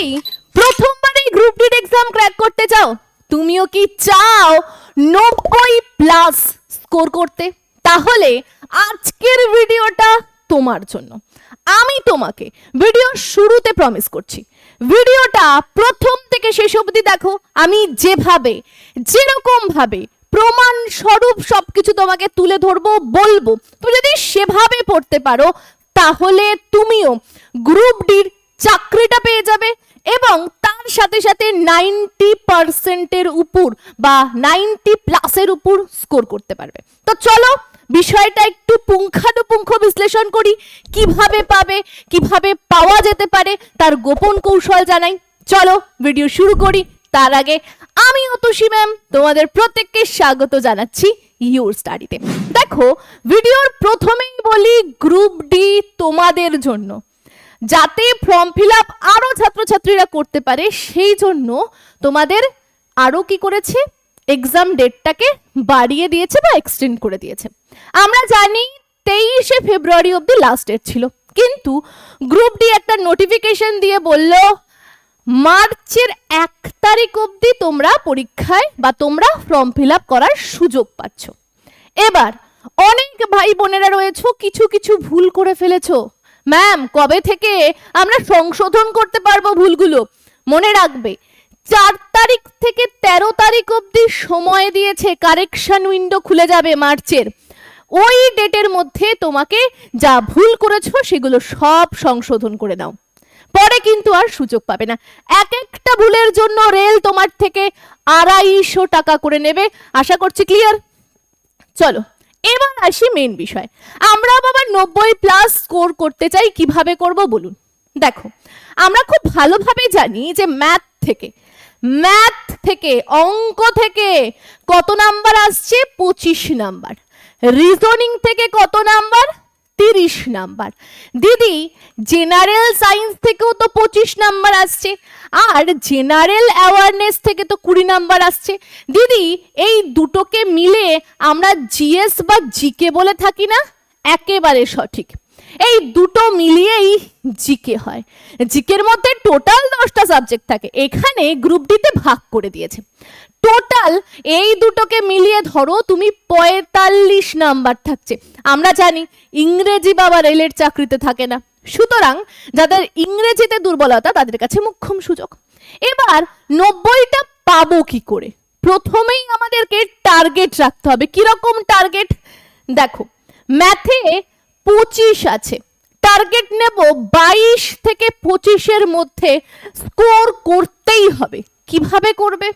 কি গ্রুপ ডির exam crack করতে চাও, তুমিও কি চাও নব্বই প্লাস স্কোর করতে? তাহলে আজকের ভিডিওটা তোমার জন্য। আমি তোমাকে ভিডিও শুরুতে প্রমিস করছি। ভিডিওটা প্রথম থেকে শেষ অবধি দেখো, আমি যেভাবে যেরকম ভাবে প্রমাণ স্বরূপ সবকিছু তোমাকে তুলে ধরবো, বলব, তুমি যদি সেভাবে পড়তে পারো, তাহলে তুমিও গ্রুপ ডির চাকরিটা পেয়ে যাবে। এবং তার সাথে সাথে নাইনটি পার্সেন্টের উপর বা নাইনটি প্লাসের উপর স্কোর করতে পারবে। তো চলো বিষয়টা একটু পুঙ্খানুপুঙ্খ বিশ্লেষণ করি, কীভাবে পাবে, কীভাবে পাওয়া যেতে পারে, তার গোপন কৌশল জানাই। চলো ভিডিও শুরু করি। তার আগে আমি অতসী ম্যাম তোমাদের প্রত্যেককে স্বাগত জানাচ্ছি ইউর স্টাডিতে দেখো ভিডিওর প্রথমেই বলি গ্রুপ ডি তোমাদের জন্য। যাতে ফর্ম ফিল আপ আরও ছাত্রছাত্রীরা করতে পারে, সেই জন্য তোমাদের আরও কি করেছে? এক্সাম ডেটটাকে বাড়িয়ে দিয়েছে বা এক্সটেন্ড করে দিয়েছে। আমরা জানি তেইশে ফেব্রুয়ারি অবধি লাস্ট ডেট ছিল। কিন্তু গ্রুপ ডি একটা নোটিফিকেশন দিয়ে বলল, মার্চের এক তারিখ অবধি তোমরা পরীক্ষায় বা তোমরা ফর্ম ফিল আপ করার সুযোগ পাচ্ছ। এবার অনেক ভাই বোনেরা রয়েছো, কিছু কিছু ভুল করে ফেলেছো। ম্যাম, কবে থেকে আমরা সংশোধন করতে পারব ভুলগুলো? মনে রাখবে, চার তারিখ থেকে তেরো তারিখ অবধি সময় দিয়েছে কারেকশন উইন্ডো খুলে যাবে মার্চের। ওই ডেটের মধ্যে তোমাকে যা ভুল করেছ সেগুলো সব সংশোধন করে দাও। পরে কিন্তু আর সুযোগ পাবে না। এক একটা ভুলের জন্য রেল তোমার থেকে আড়াইশো টাকা করে নেবে। আশা করছি ক্লিয়ার চলো। এবার আসি মেন বিষয়। আমরা বাবা নব্বই প্লাস স্কোর করতে চাই, কীভাবে করব বলুন? দেখো, আমরা খুব ভালোভাবে জানি যে ম্যাথ থেকে ম্যাথ থেকে, অঙ্ক থেকে কত নাম্বার আসছে? পঁচিশ নাম্বার রিজনিং থেকে কত নাম্বার তিরিশ নাম্বার। দিদি জেনারেল সায়েন্স থেকেও তো পঁচিশ নাম্বার আসছে, আর জেনারেল অ্যাওয়ারনেস থেকে তো কুড়ি নাম্বার আসছে। দিদি, এই দুটোকে মিলে আমরা জিএস বা জিকে বলে থাকি না, একেবারে সঠিক। এই দুটো মিলিয়েই জিকে হয়। জিকের মধ্যে টোটাল দশটা সাবজেক্ট থাকে। এখানে গ্রুপ ডিতে ভাগ করে দিয়েছে। টোটাল এই দুটোকে মিলিয়ে ধরো তুমি পঁয়তাল্লিশ নাম্বার থাকছে। আমরা জানি ইংরেজি বাবা রেলের চাকরিতে থাকে না। সুতরাং যাদের ইংরেজিতে দুর্বলতা, তাদের কাছে মুখ্যম সুযোগ। এবার নব্বইটা পাবো কি করে? প্রথমেই আমাদেরকে টার্গেট রাখতে হবে। কীরকম টার্গেট দেখো ম্যাথে পঁচিশ আছে। টার্গেট নেব বাইশ থেকে পঁচিশের মধ্যে। স্কোর করতেই হবে। কীভাবে করবে?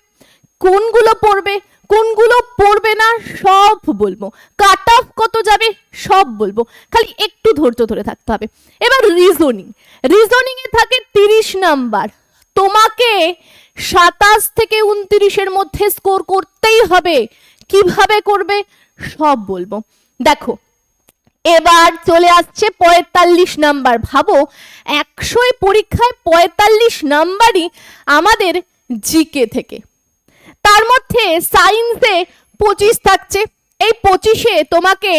কোনগুলো পড়বে কোনগুলো পড়বে না, সব বলব। কাট অফ কত যাবে, সব বলব। খালি একটু ধৈর্য ধরে থাকতে হবে। এবার রিজনিং রিজনিং এ থাকে তিরিশ নাম্বার। তোমাকে সাতাশ থেকে উনত্রিশের মধ্যে স্কোর করতেই হবে। কীভাবে করবে, সব বলব। দেখো, এবার চলে আসছে পঁয়তাল্লিশ নাম্বার। ভাবো, একশোয় পরীক্ষায় পঁয়তাল্লিশ নাম্বারই আমাদের জিকে থেকে। তার মধ্যে সায়েন্সে পঁচিশ থাকছে। এই পঁচিশে তোমাকে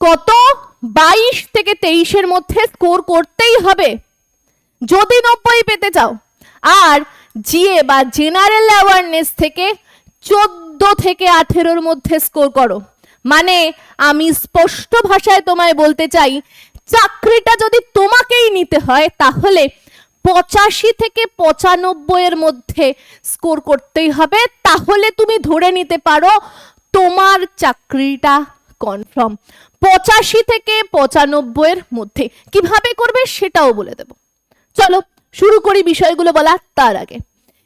কত বাইশ থেকে তেইশের মধ্যে স্কোর করতেই হবে। যদি নব্বই পেতে চাও। আর জিএ বা জেনারেল অ্যাওয়ারনেস থেকে চোদ্দ থেকে আঠেরোর মধ্যে স্কোর করো। মানে আমি স্পষ্ট ভাষায় তোমায় বলতে চাই, চাকরিটা যদি তোমাকেই নিতে হয়, তাহলে পঁচাশি থেকে পঁচানব্বইয়ের মধ্যে স্কোর করতেই হবে। তাহলে তুমি ধরে নিতে পারো তোমার চাকরিটা কনফার্ম। পঁচাশি থেকে পঁচানব্বইয়ের মধ্যে কীভাবে করবে সেটাও বলে দেব। চলো শুরু করি বিষয়গুলো বলা তার আগে।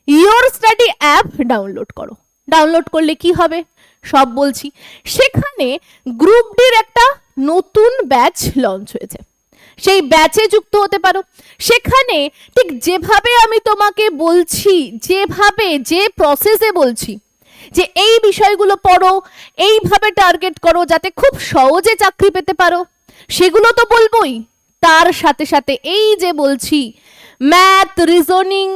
ইয়োর স্টাডি অ্যাপ ডাউনলোড করো। ডাউনলোড করলে কি হবে? সব বলছি। সেখানে গ্রুপ ডির একটা নতুন ব্যাচ লঞ্চ হয়েছে। সেই ব্যাচে যুক্ত হতে পারো। সেখানে ঠিক যেভাবে আমি তোমাকে বলছি, যেভাবে, যে প্রসেসে বলছি, যে এই বিষয়গুলো পড়ো, এইভাবে টার্গেট করো যাতে খুব সহজে চাকরি পেতে পারো, সেগুলো তো বলবোই। তার সাথে সাথে এই যে বলছি ম্যাথ রিজনিং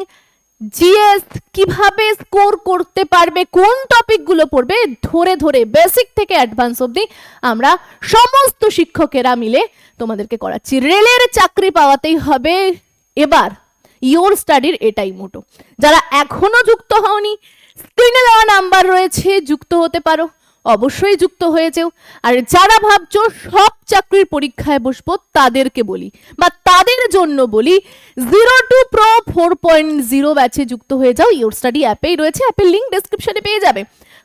জিএস কীভাবে স্কোর করতে পারবে, কোন টপিকগুলো পড়বে, ধরে ধরে বেসিক থেকে অ্যাডভান্স অবধি আমরা সমস্ত শিক্ষকেরা মিলে তোমাদেরকে করাচ্ছি। রেলের চাকরি পাওয়াতেই হবে। এবার ইওর স্টাডির এটাই মোটো। যারা এখনও যুক্ত হওনি স্ক্রিনে দেওয়া নাম্বার রয়েছে, যুক্ত হতে পারো। অবশ্যই যুক্ত হয়ে যেও আর যারা ভাবছ সব চাকরির পরীক্ষায় বসবো, তাদেরকে বলি বা তাদের জন্য বলি zero to pro four point zero ব্যাচে যুক্ত হয়ে যাও। ইওর স্টাডি অ্যাপেই রয়েছে অ্যাপের লিঙ্ক ডেসক্রিপশনে পেয়ে যাবে।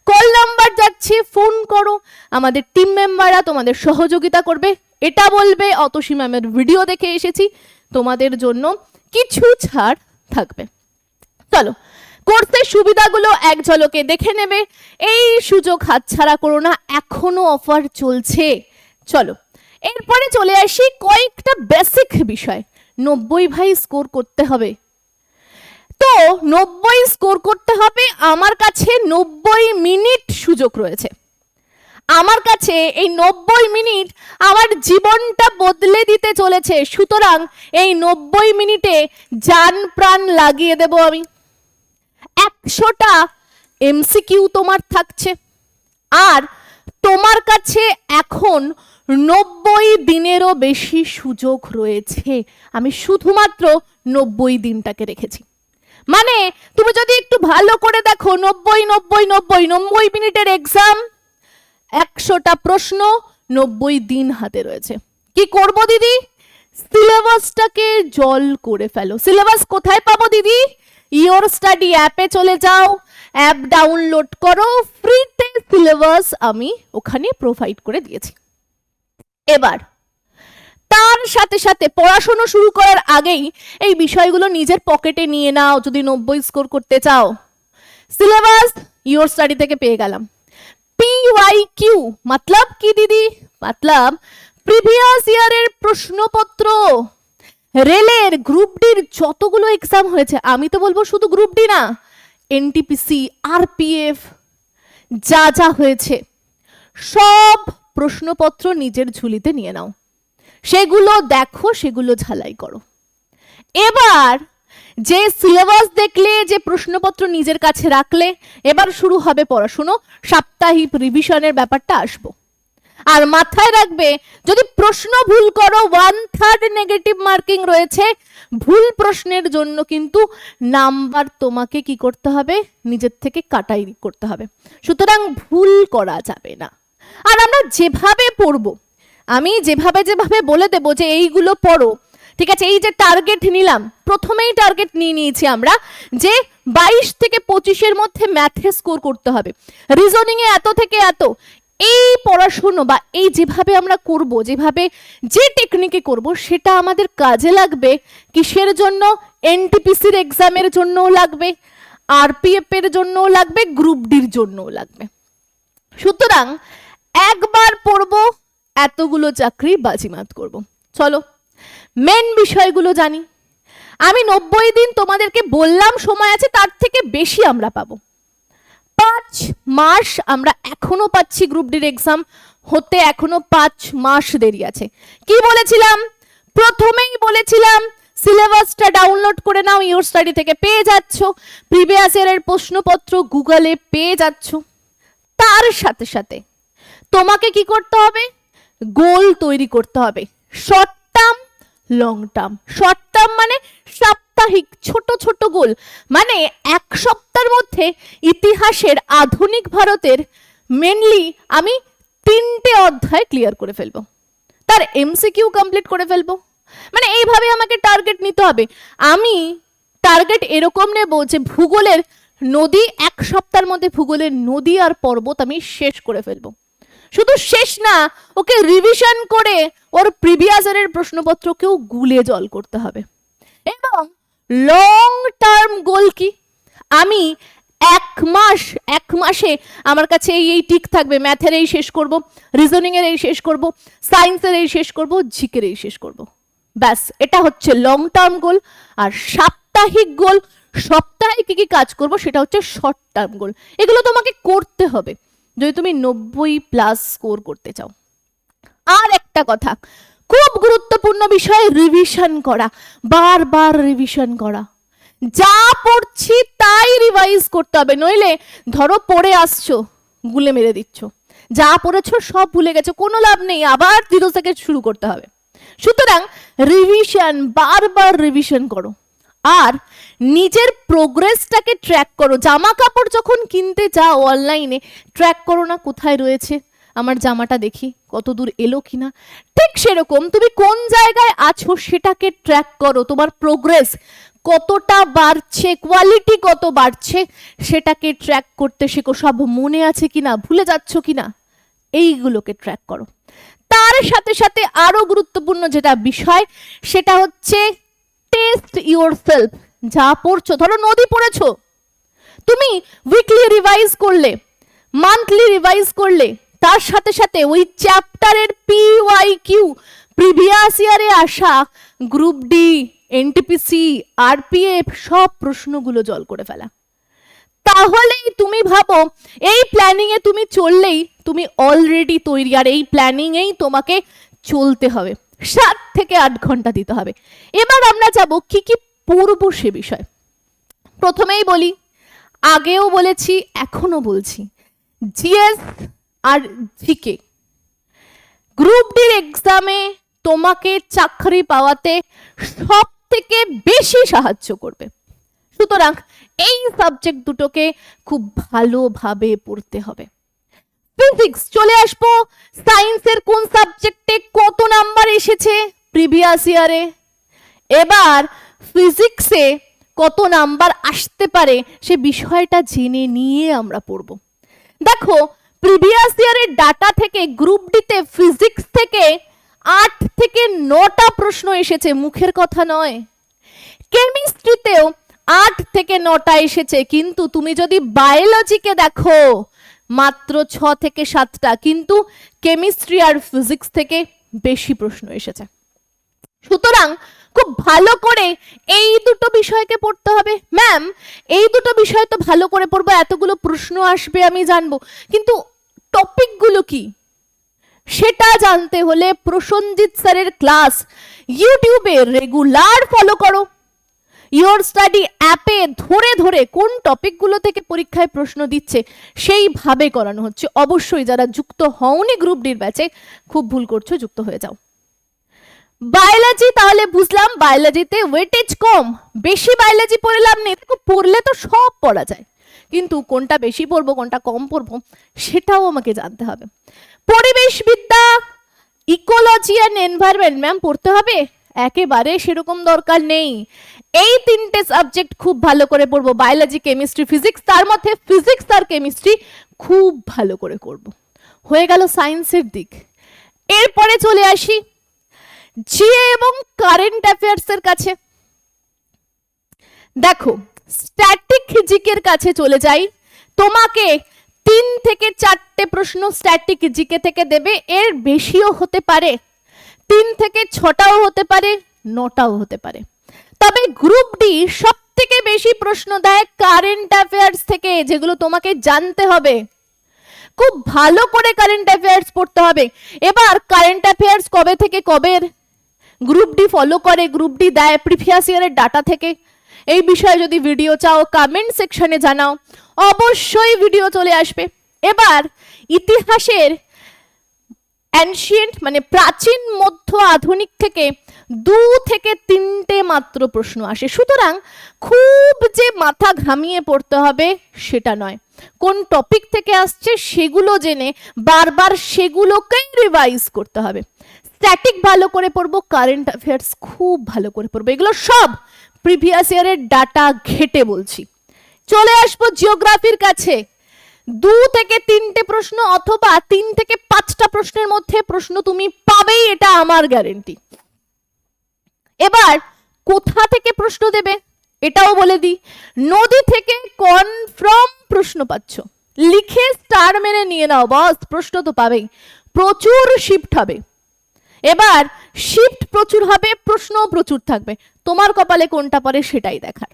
কল নাম্বার যাচ্ছে ফোন করো। আমাদের টিম মেম্বাররা তোমাদের সহযোগিতা করবে। এটা বলবে, অতসী ম্যামের ভিডিও দেখে এসেছি। তোমাদের জন্য কিছু ছাড় থাকবে। চলো কোর্সের সুবিধাগুলো এক ঝলকে দেখে নেবে। এই সুযোগ হাতছাড়া করো না, এখনও অফার চলছে। চলো, এরপরে চলে আসি কয়েকটা বেসিক বিষয়। নব্বই ভাই স্কোর করতে হবে। তো, নব্বই স্কোর করতে হবে, আমার কাছে নব্বই মিনিট সুযোগ রয়েছে। আমার কাছে এই নব্বই মিনিট আমার জীবনটা বদলে দিতে চলেছে, সুতরাং এই নব্বই মিনিটে যান প্রাণ লাগিয়ে দেব আমি। একশোটা এমসিকিউ তোমার থাকছে। আর তোমার কাছে এখন নব্বই দিনেরও বেশি সুযোগ রয়েছে। আমি শুধুমাত্র নব্বই দিনটাকে রেখেছি। মানে তুমি যদি একটু ভালো করে দেখো, নব্বই নব্বই নব্বই নব্বই মিনিটের এক্সাম একশোটা প্রশ্ন, নব্বই দিন হাতে রয়েছে। কি করব দিদি? সিলেবাসটাকে জল করে ফেলো। সিলেবাস কোথায় পাবো দিদি? ইওর স্টাডি অ্যাপে চলে যাও। অ্যাপ ডাউনলোড করো। ফ্রিতে সিলেবাস আমি ওখানে প্রোভাইড করে দিয়েছি। এবার, তার সাথে সাথে পড়াশোনা শুরু করার আগেই এই বিষয়গুলো নিজের পকেটে নিয়ে নাও, যদি নব্বই স্কোর করতে চাও। সিলেবাস ইওর স্টাডি থেকে পেয়ে গেলাম। পি ওয়াই কিউ মতলব কি দিদি মতলব প্রিভিয়াস ইয়ারের প্রশ্নপত্র। রেলের গ্রুপ ডির যতগুলো এক্সাম হয়েছে, আমি তো বলব শুধু গ্রুপ ডি না এনটিপিসি আরপিএফ যা যা হয়েছে, সব প্রশ্নপত্র নিজের ঝুলিতে নিয়ে নাও। সেগুলো দেখো, সেগুলো ঝালাই করো। এবার যে সিলেবাস দেখলে, যে প্রশ্নপত্র নিজের কাছে রাখলে, এবার শুরু হবে পড়াশুনো, সাপ্তাহিক রিভিশনের ব্যাপারটা আসব। আর মাথায় রাখবে, যদি প্রশ্ন ভুল করো ওয়ান থার্ড নেগেটিভ মার্কিং রয়েছে, ভুল প্রশ্নের জন্য কিন্তু নাম্বার তোমাকে কি করতে হবে? নিজের থেকে কাটাই করতে হবে। সুতরাং ভুল করা যাবে না। আর আমরা যেভাবে পড়ব, আমি যেভাবে যেভাবে বলে দেবো যে এইগুলো পড়ো, ঠিক আছে, এই যে টার্গেট নিলাম, প্রথমেই টার্গেট নিয়ে নিয়েছি আমরা যে বাইশ থেকে পঁচিশের মধ্যে ম্যাথে স্কোর করতে হবে। রিজনিং এ এত থেকে এত এই পড়াশুনো বা এই যেভাবে আমরা করব, যেভাবে যে টেকনিকে করব, সেটা আমাদের কাজে লাগবে, কিসের জন্য? এনটিপিসির এক্সামের জন্যও লাগবে আরপিএফ এর জন্যও লাগবে গ্রুপ ডির জন্যও লাগবে। সুতরাং একবার পড়ব, এতগুলো চাকরি বাজিমাত করব। চলো মেন বিষয়গুলো জানি। আমি নব্বই দিন তোমাদেরকে বললাম সময় আছে, তার থেকে বেশি আমরা পাবো। পাঁচ মাস আমরা এখনও পাচ্ছি গ্রুপ ডির এক্সাম হতে এখনও পাঁচ মাস দেরি আছে। কি বলেছিলাম? প্রথমেই বলেছিলাম, সিলেবাসটা ডাউনলোড করে নাও ইওর স্টাডি থেকে পেয়ে যাচ্ছ। প্রিভিয়াস ইয়ারের প্রশ্নপত্র গুগলে পেয়ে যাচ্ছ। তার সাথে সাথে তোমাকে কি করতে হবে? গোল তৈরি করতে হবে। Short term long term short term মানে সাপ্তাহিক ছোট ছোট গোল। মানে এক সপ্তাহের মধ্যে ইতিহাসের আধুনিক ভারতের মেনলি আমি তিনটে অধ্যায় ক্লিয়ার করে ফেলব। তার এমসিকিউ কমপ্লিট করে ফেলব। মানে এইভাবে আমাকে টার্গেট নিতে হবে। আমি টার্গেট এরকম নেব যে ভূগোলের নদী, এক সপ্তাহের মধ্যে ভূগোলের নদী আর পর্বত আমি শেষ করে ফেলব। শুধু শেষ না, ওকে রিভিশন করে ওর প্রিভিয়াস ইয়ারের প্রশ্নপত্রকেও গুলে জল করতে হবে। এবং লং টার্ম গোল কি? আমি এক মাস, এক মাসে আমার কাছে এই এই টিক থাকবে। ম্যাথের এই শেষ করব রিজনিং এর এই শেষ করব সায়েন্সের এই শেষ করব জিকের এই শেষ করব। ব্যাস, এটা হচ্ছে লং টার্ম গোল আর সাপ্তাহিক গোল সপ্তাহে কি কি কাজ করব সেটা হচ্ছে শর্ট টার্ম গোল এগুলো তোমাকে করতে হবে। যদি তুমি নব্বই প্লাস স্কোর করতে চাও। আর একটা কথা খুব গুরুত্বপূর্ণ বিষয় রিভিশন করা, বারবার রিভিশন করা। যা পড়ছি তাই রিভাইজ করতে হবে, নইলে ধরো পড়ে আসছো, গুলে মেরে দিচ্ছ। যা পড়েছো সব ভুলে গেছো, কোনো লাভ নেই, আবার জিরো থেকে শুরু করতে হবে। সুতরাং রিভিশন বারবার রিভিশন করো। আর নিজের প্রোগ্রেসটাকে ট্র্যাক করো। জামা কাপড় যখন কিনতে যাও অনলাইনে ট্র্যাক করো না কোথায় রয়েছে। আমার জামাটা দেখি কত দূর এলো কিনা। ঠিক সেরকম, তুমি কোন জায়গায় আছো সেটাকে ট্র্যাক করো, তোমার প্রোগ্রেস কতটা বাড়ছে কোয়ালিটি কত বাড়ছে সেটাকে ট্র্যাক করতে শেখো, সব মনে আছে কিনা, ভুলে যাচ্ছ কিনা, এইগুলোকে ট্র্যাক করো। তার সাথে সাথে আরও গুরুত্বপূর্ণ যেটা বিষয়, সেটা হচ্ছে টেস্ট ইউর সেলফ যা পড়ছো, ধরো নদী পড়েছো, তুমি উইকলি রিভাইজ করলে মান্থলি রিভাইজ করলে তার সাথে সাথে ওই চ্যাপ্টারের পি ওয়াই কিউ প্রিভিয়াস ইয়ারে আসা গ্রুপ ডি এনটিপিসি আরপিএফ সব প্রশ্নগুলো জল করে ফেলা। তাহলেই তুমি ভাবো, এই প্ল্যানিং এ তুমি চললেই তুমি অলরেডি তৈরি, আর এই প্ল্যানিং এই তোমাকে চলতে হবে। সাত থেকে আট ঘণ্টা দিতে হবে। এবার আমরা যাব কি কি পড়ব সে বিষয়। প্রথমেই বলি, আগেও বলেছি এখনও বলছি। জিএস আর জিকে। গ্রুপ ডির এক্সামে তোমাকে চাকরি পাওয়াতে সব থেকে বেশি সাহায্য করবে। সুতরাং এই সাবজেক্ট দুটোকে খুব ভালোভাবে পড়তে হবে। ফিজিক্স চলে আসব। সায়েন্সের কোন সাবজেক্টে কত নাম্বার এসেছে প্রিভিয়াস ইয়ারে এবার ফিজিক্সে কত নাম্বার আসতে পারে সে বিষয়টা জেনে নিয়ে আমরা পড়ব। দেখো প্রিভিয়াস ইয়ারের ডাটা থেকে গ্রুপ ডিতে ফিজিক্স থেকে, আট থেকে নটা প্রশ্ন এসেছে, মুখের কথা নয়। কেমিস্ট্রিতেও আট থেকে নটা এসেছে, কিন্তু তুমি যদি বায়োলজিকে দেখো, মাত্র ছ থেকে সাতটা, কিন্তু কেমিস্ট্রি আর ফিজিক্স থেকে বেশি প্রশ্ন এসেছে। সুতরাং খুব ভালো করে এই দুটো বিষয়কে পড়তে হবে। ম্যাম এই দুটো বিষয় তো ভালো করে পড়ব, এতগুলো প্রশ্ন আসবে আমি জানব। কিন্তু টপিকগুলো কি? সেটা জানতে হলে প্রসঞ্জিৎ স্যারের ক্লাস ইউটিউবে রেগুলার ফলো করো। ইয়োর স্টাডি অ্যাপে ধরে ধরে কোন টপিকগুলো থেকে পরীক্ষায় প্রশ্ন দিচ্ছে সেইভাবে করানো হচ্ছে। অবশ্যই যারা যুক্ত হওনি গ্রুপ ডির ব্যাচে খুব ভুল করছ, যুক্ত হয়ে যাও। বায়োলজি তাহলে বুঝলাম বায়োলজিতে ওয়েটেজ কম। বেশি বায়োলজি পড়লাম না পড়লে তো সব পড়া যায়। কিন্তু কোনটা বেশি পড়ব, কোনটা কম পড়ব, সেটাও আমাকে জানতে হবে। পরিবেশ বিদ্যা ইকোলজি অ্যান্ড এনভায়রনমেন্ট ম্যাম পড়তে হবে? একেবারে সেরকম দরকার নেই। এই তিনটে সাবজেক্ট খুব ভালো করে পড়ব বায়োলজি কেমিস্ট্রি ফিজিক্স তার মধ্যে ফিজিক্স আর কেমিস্ট্রি খুব ভালো করে করব। হয়ে গেল সায়েন্সের দিক। এরপরে চলে আসি জিএ এবং কারেন্ট অ্যাফেয়ার্স এর কাছে। দেখো স্ট্যাটিক জিকের কাছে চলে যাই। তোমাকে তিন থেকে চারটে প্রশ্ন স্ট্যাটিক জিকে থেকে দেবে, এর বেশিও হতে পারে। তিন থেকে ছটাও হতে পারে, নটাও হতে পারে। তবে গ্রুপ ডি সব থেকে বেশি প্রশ্ন দেয় কারেন্ট অ্যাফেয়ার্স থেকে, যেগুলো তোমাকে জানতে হবে। খুব ভালো করে কারেন্ট অ্যাফেয়ার্স পড়তে হবে। এবার কারেন্ট অ্যাফেয়ার্স কবে থেকে কবের? গ্রুপ ডি ফলো করে গ্রুপ ডি দেয় প্রিভিয়াস ইয়ারের ডাটা থেকে। এই বিষয়ে যদি ভিডিও চাও কমেন্ট সেকশনে জানাও। অবশ্যই ভিডিও চলে আসবে। এবার ইতিহাসের অ্যানশিয়েন্ট মানে প্রাচীন, মধ্য, আধুনিক থেকে দু থেকে তিনটে মাত্র প্রশ্ন আসে। সুতরাং খুব যে মাথা ঘামিয়ে পড়তে হবে সেটা নয়। কোন টপিক থেকে আসছে সেগুলো জেনে বারবার সেগুলোকেই রিভাইজ করতে হবে। স্ট্যাটিক ভালো করে পড়ব কারেন্ট অ্যাফেয়ার্স খুব ভালো করে পড়ব। এগুলো সব প্রিভিয়াস ইয়ারের ডাটা ঘেটে বলছি। চলে আসব জিওগ্রাফির কাছে। দু থেকে তিনটে প্রশ্ন অথবা তিন থেকে পাঁচটা প্রশ্নের মধ্যে প্রশ্ন তুমি পাবেই, এটা আমার গ্যারেন্টি এবার কোথা থেকে প্রশ্ন দেবে, এটাও বলে দিই। নদী থেকে কনফার্ম প্রশ্ন পাচ্ছ। লিখে স্টার মেরে নিয়ে নাও, বস, প্রশ্ন তো পাবেই। প্রচুর শিফট হবে। এবার শিফট প্রচুর হবে, প্রশ্নও প্রচুর থাকবে। তোমার কপালে কোনটা পড়ে সেটাই দেখার।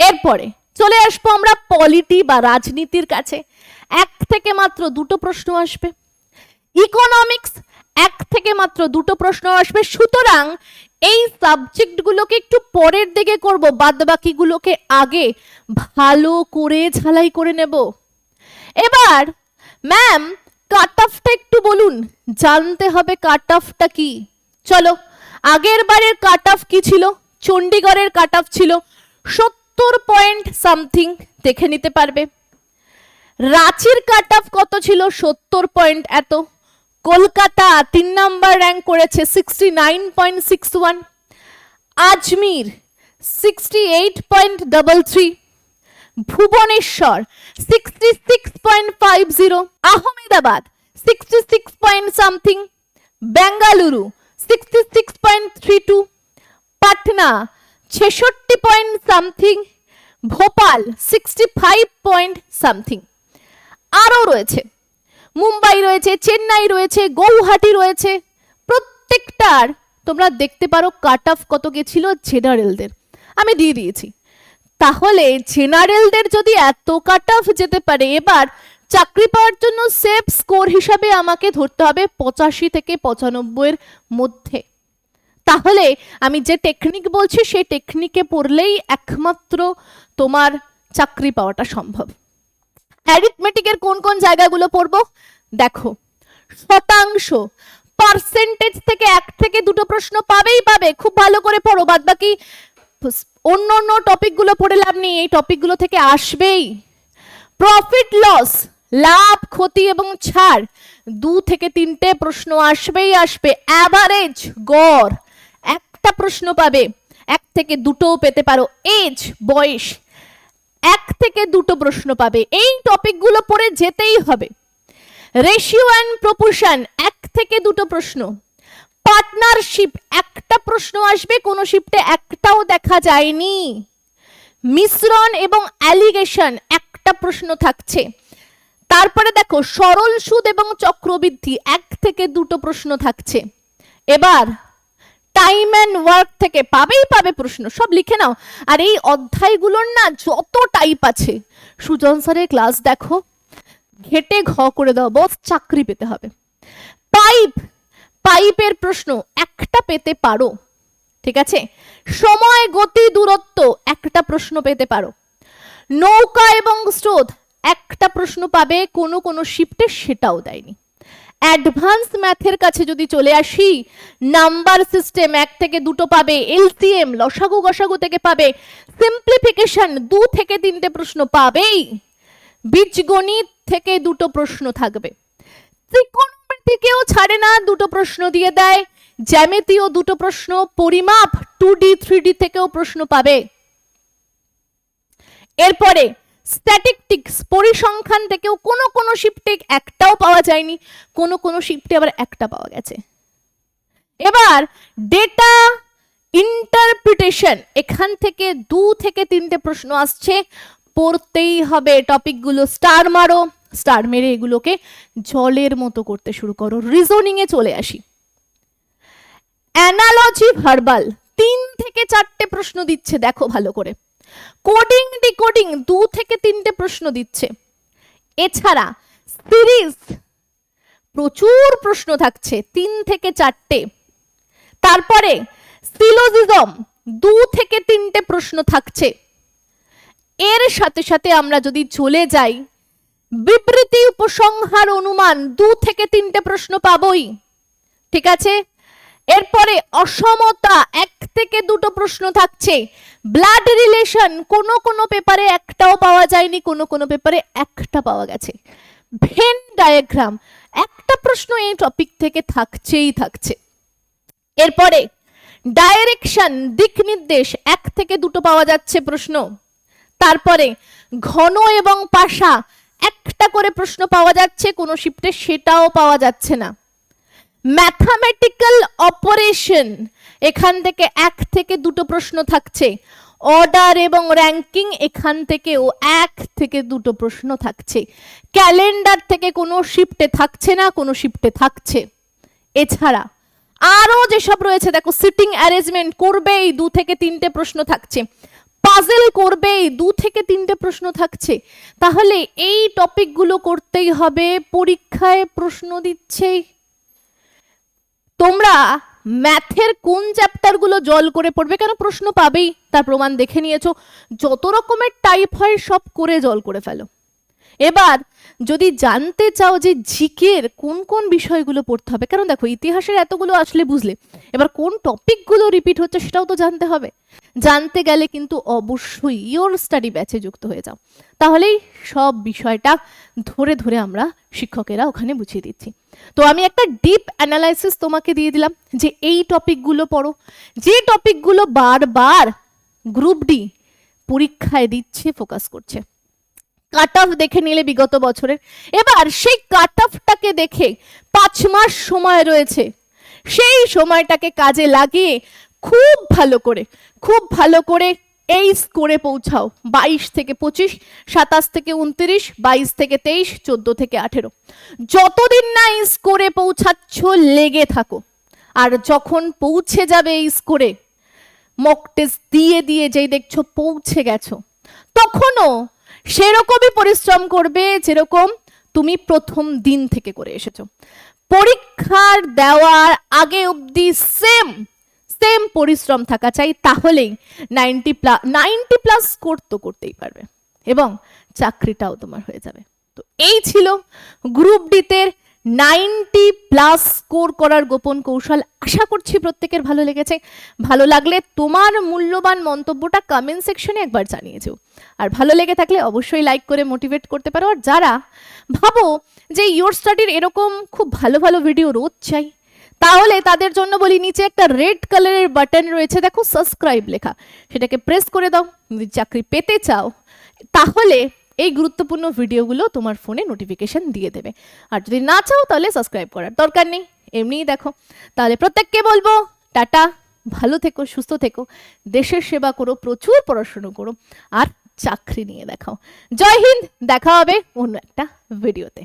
এরপরে চলে আসব আমরা পলিটি বা রাজনীতির কাছে। এক থেকে মাত্র দুটো প্রশ্ন আসবে। ইকোনমিক্স এক থেকে মাত্র দুটো প্রশ্ন আসবে। সুতরাং এই সাবজেক্টগুলোকে একটু পরের দিকে করব বাদ বাকিগুলোকে আগে ভালো করে ঝালাই করে নেব। এবার ম্যাম কাট অফটা একটু বলুন, জানতে হবে কাট অফটা কি। চলো, আগের বারের কাট অফ কি ছিল? চণ্ডীগড়ের কাট অফ ছিল সত্তর পয়েন্ট সামথিং, দেখে নিতে পারবে। রাঁচির কাট অফ কত ছিল? সত্তর পয়েন্ট এত। কলকাতা তিন নাম্বার র্যাঙ্ক করেছে sixty nine point six one Ajmer sixty eight point double three Bhubaneswar sixty six point five zero Ahmedabad sixty six point something Bengaluru sixty six point three two Patna, ছেষট্টি point something Bhopal sixty five point something আরও রয়েছে। মুম্বাই রয়েছে, চেন্নাই রয়েছে, গৌহাটি রয়েছে। প্রত্যেকটার তোমরা দেখতে পারো কাট অফ কত গেছিল জেনারেলদের। আমি দিয়ে দিয়েছি। তাহলে জেনারেলদের যদি এত কাট অফ যেতে পারে, এবার চাকরি পাওয়ার জন্য সেফ স্কোর হিসাবে আমাকে ধরতে হবে পঁচাশি থেকে পঁচানব্বইয়ের মধ্যে। তাহলে আমি যে টেকনিক বলছি, সেই টেকনিকে পড়লেই একমাত্র তোমার চাকরি পাওয়াটা সম্ভব। অ্যারিথমেটিকের কোন কোন জায়গাগুলো পড়ব? দেখো, শতাংশ পার্সেন্টেজ থেকে এক থেকে দুটো প্রশ্ন পাবেই পাবে। খুব ভালো করে পড়ো বাদ বাকি অন্য অন্য টপিকগুলো পড়ে লাভ নেই, এই টপিকগুলো থেকে আসবেই। প্রফিট লস লাভ, ক্ষতি এবং ছাড়, দু থেকে তিনটে প্রশ্ন আসবেই আসবে। অ্যাভারেজ গড়, একটা প্রশ্ন পাবে, এক থেকে দুটোও পেতে পারো। এজ বয়স, এক থেকে দুটো প্রশ্ন পাবে। এই টপিকগুলো পড়ে যেতেই হবে। রেশিও অ্যান্ড প্রপোর্শন এক থেকে দুটো প্রশ্ন। পার্টনারশিপ, একটা প্রশ্ন আসবে, কোন শিফটে একটাও দেখা যায়নি। মিশ্রণ এবং অ্যালিগেশন, একটা প্রশ্ন থাকছে। তারপরে দেখো, সরল সুদ এবং চক্রবৃদ্ধি, এক থেকে দুটো প্রশ্ন থাকছে। এবার টাইম অ্যান্ড ওয়ার্ক থেকে পাবেই পাবে প্রশ্ন, সব লিখে নাও। আর এই অধ্যায়গুলোর না যত টাইপ আছে, সুজন স্যারের ক্লাস দেখো, ঘেটে ঘ করে দাও বস চাকরি পেতে হবে। পাইপ পাইপের প্রশ্ন একটা পেতে পারো, ঠিক আছে? সময়, গতি, দূরত্ব একটা প্রশ্ন পেতে পারো। নৌকা এবং স্রোত একটা প্রশ্ন পাবে, কোনো কোনো শিফটে সেটাও দেয়নি। অ্যাডভান্স ম্যাথের কাছে যদি চলে আসি নাম্বার সিস্টেম এক থেকে দুটো পাবে এলসিএম লসাগু, গসাগু থেকে পাবে সিম্পলিফিকেশন দু থেকে তিনটে প্রশ্ন পাবেই। বীজগণিত থেকে দুটো প্রশ্ন থাকবে। ত্রিকোণমিতিকেও ছাড়ে না, দুটো প্রশ্ন দিয়ে দেয়। জ্যামিতিও দুটো প্রশ্ন, পরিমাপ টু ডি থ্রি ডি থেকেও প্রশ্ন পাবে। এরপরে স্ট্যাটিকটিক্স পরিসংখ্যান থেকেও কোনো কোনো শিফটে একটাও পাওয়া যায়নি, কোনো কোনো শিফটে আবার একটা পাওয়া গেছে। এবার ডেটা ইন্টারপ্রিটেশন এখান থেকে দু থেকে তিনটে প্রশ্ন আসছে, পড়তেই হবে টপিকগুলো স্টার মারো। স্টার মেরে এগুলোকে জলের মতো করতে শুরু করো। রিজনিং এ চলে আসি। অ্যানালজি ভার্বাল তিন থেকে চারটে প্রশ্ন দিচ্ছে, দেখো ভালো করে। কোডিং ডিকোডিং দু থেকে তিনটে প্রশ্ন দিচ্ছে। এছাড়া সিরিজ প্রচুর প্রশ্ন থাকছে, তিন থেকে চারটে। তারপরে সিলোজিজম দু থেকে তিনটে প্রশ্ন থাকছে। এর সাথে সাথে আমরা যদি চলে যাই বিবৃতি উপসংহার অনুমান দু থেকে তিনটে প্রশ্ন পাবই। ঠিক আছে? এরপরে অসমতা এক থেকে দুটো প্রশ্ন থাকছে। ব্লাড রিলেশন কোনো কোনো পেপারে একটাও পাওয়া যায়নি, কোনো কোনো পেপারে একটা পাওয়া গেছে। ভেন ডায়াগ্রাম একটা প্রশ্ন এই টপিক থেকে থাকছেই থাকছে। এরপরে ডাইরেকশন, দিক নির্দেশ এক থেকে দুটো পাওয়া যাচ্ছে প্রশ্ন। তারপরে ঘন এবং পাশা একটা করে প্রশ্ন পাওয়া যাচ্ছে, কোনো শিফটে সেটাও পাওয়া যাচ্ছে না। ম্যাথামেটিক্যাল অপারেশন এখান থেকে এক থেকে দুটো প্রশ্ন থাকছে। অর্ডার এবং র্যাঙ্কিং এখান থেকেও এক থেকে দুটো প্রশ্ন থাকছে। ক্যালেন্ডার থেকে কোনো শিফটে থাকছে না, কোনো শিফটে থাকছে। এছাড়া আরও যেসব রয়েছে, দেখো সিটিং অ্যারেঞ্জমেন্ট করবেই, দু থেকে তিনটে প্রশ্ন থাকছে। পাজেল করবেই দু থেকে তিনটে প্রশ্ন থাকছে। তাহলে এই টপিকগুলো করতেই হবে, পরীক্ষায় প্রশ্ন দিচ্ছেই তোমরা ম্যাথের কোন চ্যাপ্টারগুলো জল করে পড়বে? কেন প্রশ্ন পাবেই? তার প্রমাণ দেখে নিয়েছো। যত রকমের টাইপ হয়, সব করে জল করে ফেলো। এবার, যদি জানতে চাও যে জিকের কোন কোন বিষয়গুলো পড়তে হবে, কারণ দেখো ইতিহাসের এতগুলো আসলে বুঝলে। এবার কোন টপিকগুলো রিপিট হচ্ছে সেটাও তো জানতে হবে। জানতে গেলে কিন্তু অবশ্যই ইয়োর স্টাডি ব্যাচে যুক্ত হয়ে যাও। তাহলেই সব বিষয়টা ধরে ধরে আমরা শিক্ষকেরা ওখানে বুঝিয়ে দিচ্ছি। তো আমি একটা ডিপ অ্যানালাইসিস তোমাকে দিয়ে দিলাম যে এই টপিকগুলো পড়ো। যে টপিকগুলো বারবার গ্রুপ ডি পরীক্ষায় দিচ্ছে ফোকাস করছে। কাট অফ দেখে নিলে বিগত বছরের। এবার সেই কাট অফটাকে দেখে পাঁচ মাস সময় রয়েছে। সেই সময়টাকে কাজে লাগিয়ে খুব ভালো করে, খুব ভালো করে এই স্কোরে পৌঁছাও। বাইশ থেকে পঁচিশ, সাতাশ থেকে উনত্রিশ, বাইশ থেকে তেইশ, চোদ্দ থেকে আঠেরো। যতদিন না এই স্কোরে পৌঁছাচ্ছ, লেগে থাকো। আর যখন পৌঁছে যাবে এই স্কোরে মক টেস্ট দিয়ে দিয়ে যেই দেখছ পৌঁছে গেছো, তখনও সেরকমই পরিশ্রম করবে যেরকম তুমি প্রথম দিন থেকে করে এসেছ। পরীক্ষার দেওয়ার আগে অবধি সেম সেম পরিশ্রম থাকা চাই, তাহলেই ninety plus ninety plus score তো করতেই পারবে এবং চাকরিটাও তোমার হয়ে যাবে। তো এই ছিল গ্রুপ ডিতে নাইনটি প্লাস স্কোর করার গোপন কৌশল। আশা করছি প্রত্যেকের ভালো লেগেছে। ভালো লাগলে তোমার মূল্যবান মন্তব্যটা কমেন্ট সেকশনে একবার জানিয়ে যেও। আর ভালো লেগে থাকলে অবশ্যই লাইক করে মোটিভেট করতে পারো। আর যারা ভাবো যে ইয়োর স্টাডির এরকম খুব ভালো ভালো ভিডিও রোজ চাই। তাহলে তাদের জন্য বলি, নিচে একটা রেড কালারের বাটন রয়েছে, দেখো সাবস্ক্রাইব লেখা। সেটাকে প্রেস করে দাও যদি চাকরি পেতে চাও, তাহলে এই গুরুত্বপূর্ণ ভিডিওগুলো তোমার ফোনে নোটিফিকেশন দিয়ে দেবে। আর যদি না চাও, তাহলে সাবস্ক্রাইব করার দরকার নেই। এমনিই দেখো। তাহলে প্রত্যেককে বলব, টাটা, ভালো থেকো, সুস্থ থেকো। দেশের সেবা করো, প্রচুর পড়াশুনো করো, আর চাকরি নিয়ে দেখাও। জয় হিন্দ, দেখা হবে অন্য একটা ভিডিওতে